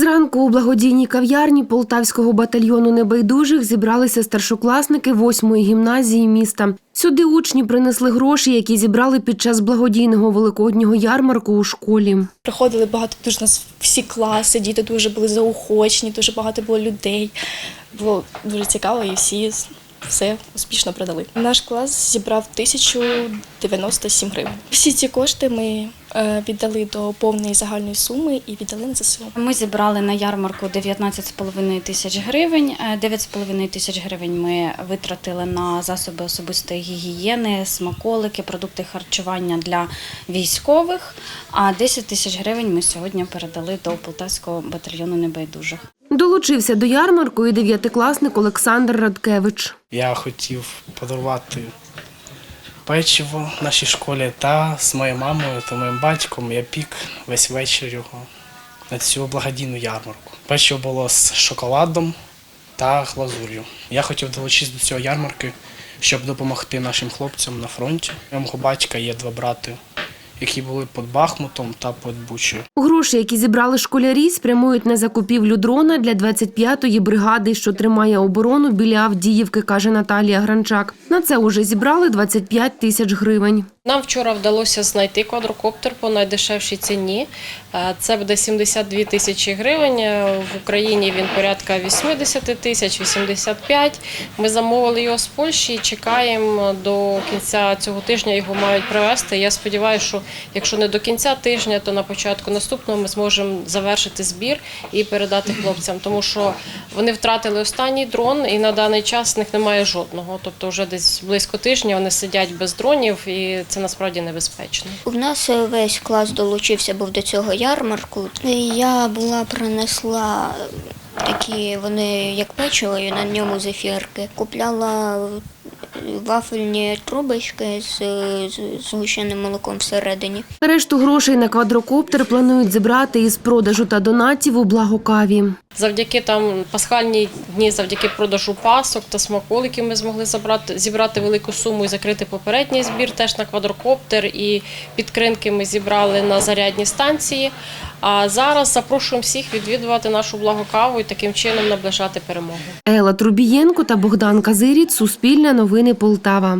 Зранку у благодійній кав'ярні полтавського батальйону небайдужих зібралися старшокласники восьмої гімназії міста. Сюди учні принесли гроші, які зібрали під час благодійного великоднього ярмарку у школі. Приходили багато дуже нас всі класи, діти дуже були заохочені, дуже багато було людей. Було дуже цікаво і всі все успішно продали. Наш клас зібрав 1097 гривень. Всі ці кошти ми е, віддали до повної загальної суми і віддали на ЗСУ. Ми зібрали на ярмарку 19,5 тисяч гривень. Е, 9,5 тисяч гривень ми витратили на засоби особистої гігієни, смаколики, продукти харчування для військових. А 10 тисяч гривень ми сьогодні передали до полтавського батальйону небайдужих. Долучився до ярмарку і дев'ятикласник Олександр Радкевич. Я хотів подарувати печиво нашій школі та з моєю мамою та моїм батьком я пік весь вечір його на цю благодійну ярмарку. Печиво було з шоколадом та глазур'ю. Я хотів долучитися до цього ярмарки, щоб допомогти нашим хлопцям на фронті. У мого батька є два брати, які були під Бахмутом та під Бучею. Гроші, які зібрали школярі, спрямують на закупівлю дрона для 25-ї бригади, що тримає оборону біля Авдіївки, каже Наталія Гранчак. На це уже зібрали 25 тисяч гривень. Нам вчора вдалося знайти квадрокоптер по найдешевшій ціні. Е, Це буде 72 тисячі гривень. Е, В Україні він порядка 80 тисяч, 85. Ми замовили його з Польщі чекаємо до кінця цього тижня його мають привезти. Я сподіваюся, що якщо не до кінця тижня, то на початку наступного ми зможемо завершити збір і передати хлопцям, тому що вони втратили останній дрон і на даний час в них немає жодного. Тобто вже десь близько тижня вони сидять без дронів і це насправді небезпечно. У нас е, весь клас долучився був до цього ярмарку. Я була принесла такі вони як печиво, і на ньому зефірки. Купляла вафельні трубочки з, згущеним молоком всередині. Решту грошей на квадрокоптер планують зібрати із продажу та донатів у благокаві. Завдяки там пасхальні дні, завдяки продажу пасок та смаколиків ми змогли забрати зібрати велику суму і закрити попередній збір теж на квадрокоптер. І підкринки ми зібрали на зарядні станції. А зараз запрошуємо всіх відвідувати нашу благокаву і таким чином наближати перемогу. Ела Трубієнко та Богдан Казиріт. Суспільне новини Полтава.